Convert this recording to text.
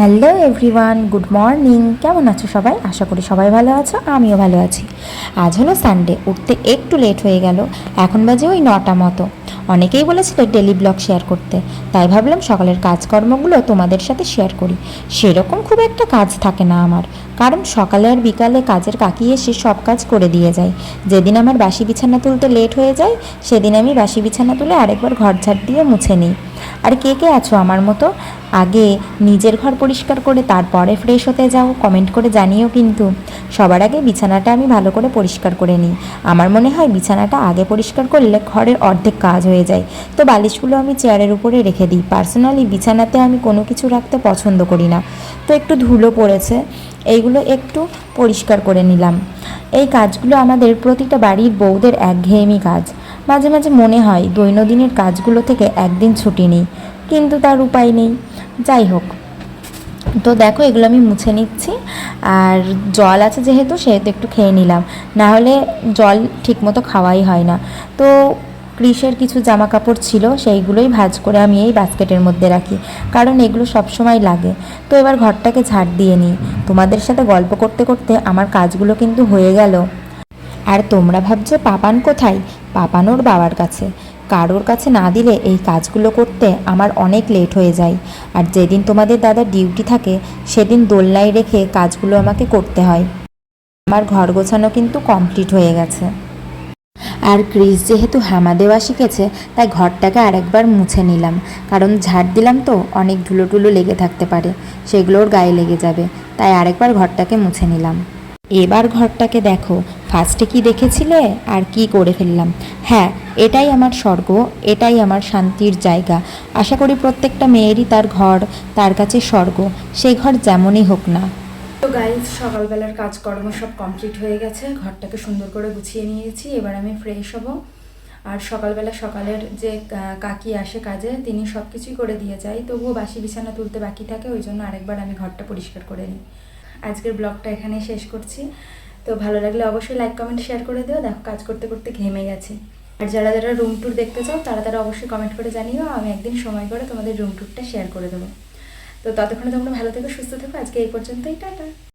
Hello everyone, good morning. কেমন আছো সবাই? আশা করি সবাই ভালো আছো, আমিও ভালো আছি। আজ হলো সানডে উঠতে একটু লেট হয়ে গেল, এখন বাজে ওই নটা মতো। অনেকেই বলেছিল ডেলি ব্লগ শেয়ার করতে, তাই ভাবলাম সকালের কাজকর্মগুলো তোমাদের সাথে শেয়ার করি। সেরকম খুব একটা কাজ থাকে না আমার, কারণ সকালে আর বিকালে কাজের কাকি এসে সব কাজ করে দিয়ে যায়। যেদিন আমার বাসি বিছানা তুলতে লেট হয়ে যায়, সেদিন আমি বাসি বিছানা তুলে আরেকবার ঘর ঝাড় দিয়ে মুছে নিই। আর কে কে আছো আমার মতো? আগে নিজের ঘর পরিষ্কার করে তারপরে ফ্রেশ হতে যাও কমেন্ট করে জানিও কিন্তু। সবার আগে বিছানাটা আমি ভালো করে পরিষ্কার করে নিই। আমার মনে হয় বিছানাটা আগে পরিষ্কার করলে ঘরের অর্ধেক কাজ হয়ে যায়। তো বালিশগুলো আমি চেয়ারের উপরে রেখে দিই। পার্সোনালি বিছানাতে আমি কোনো কিছু রাখতে পছন্দ করি না। তো একটু ধুলো পড়েছে, এইগুলো একটু পরিষ্কার করে নিলাম। এই কাজগুলো আমাদের প্রতিটা বাড়ির বউদের একঘেয়েমি কাজ। মাঝে মাঝে মনে হয় দৈনন্দিনের কাজগুলো থেকে একদিন ছুটি নেই, কিন্তু তার উপায় নেই। যাই হোক, তো দেখো এগুলো আমি মুছে নিচ্ছি। আর জল আছে যেহেতু, সেহেতু একটু খেয়ে নিলাম। না হলে জল ঠিকমতো খাওয়াই হয় না। তো ক্রিসের কিছু জামা কাপড় ছিল, সেইগুলোই ভাঁজ করে আমি এই বাস্কেটের মধ্যে রাখি, কারণ এগুলো সব সময় লাগে। তো এবার ঘরটাকে ঝাড় দিয়ে নিই। তোমাদের সাথে গল্প করতে করতে আমার কাজগুলো কিন্তু হয়ে গেল। আর তোমরা ভাবছ পাপান কোথায়? পাপান ওর বাবার কাছে। কারোর কাছে না দিলে এই কাজগুলো করতে আমার অনেক লেট হয়ে যায়। আর যেদিন তোমাদের দাদার ডিউটি থাকে, সেদিন দোলনায় রেখে কাজগুলো আমাকে করতে হয়। আমার ঘর গোছানো কিন্তু কমপ্লিট হয়ে গেছে। আর ক্রিস যেহেতু হামা দেওয়া শিখেছে, তাই ঘরটাকে আরেকবার মুছে নিলাম। কারণ ঝাড় দিলাম তো, অনেক ধুলো টুলো লেগে থাকতে পারে সেগুলোর গায়ে লেগে যাবে, তাই আরেকবার ঘরটাকে মুছে নিলাম। এবার ঘরটাকে দেখো ফার্স্টে কি দেখেছিলে আর কি করে ফেললাম? হ্যাঁ এটাই আমার স্বর্গ, এটাই আমার শান্তির জায়গা। আশা করি প্রত্যেকটা মেয়েরই তার ঘর, তার কাছে স্বর্গ সেই ঘর যেমনই হোক না। গাইজ সকালবেলার কাজকর্ম সব কমপ্লিট হয়ে গেছে। ঘরটাকে সুন্দর করে গুছিয়ে নিয়েছি, এবার আমি ফ্রেশ হব। আর সকালবেলা সকালের যে কাকি আসে কাজে, তিনি সব কিছুই করে দিয়ে যায়। তবুও বাসি বিছানা তুলতে বাকি থাকে, ওই জন্য আরেকবার আমি ঘরটা পরিষ্কার করে নিই। আজকের ব্লগটা এখানে শেষ করছি। তো ভালো লাগলে অবশ্যই লাইক কমেন্ট শেয়ার করে দিও। দেখো, কাজ করতে করতে ঘেমে গেছি। আর যারা যারা রুম ট্যুর দেখতে চাও, তারা তারা অবশ্যই কমেন্ট করে জানিও। আমি একদিন সময় করে তোমাদের রুম ট্যুরটা শেয়ার করে দেবো। তো ততক্ষণে তোমরা ভালো থেকো সুস্থ থেকো। আজকে এই পর্যন্তই টাটা।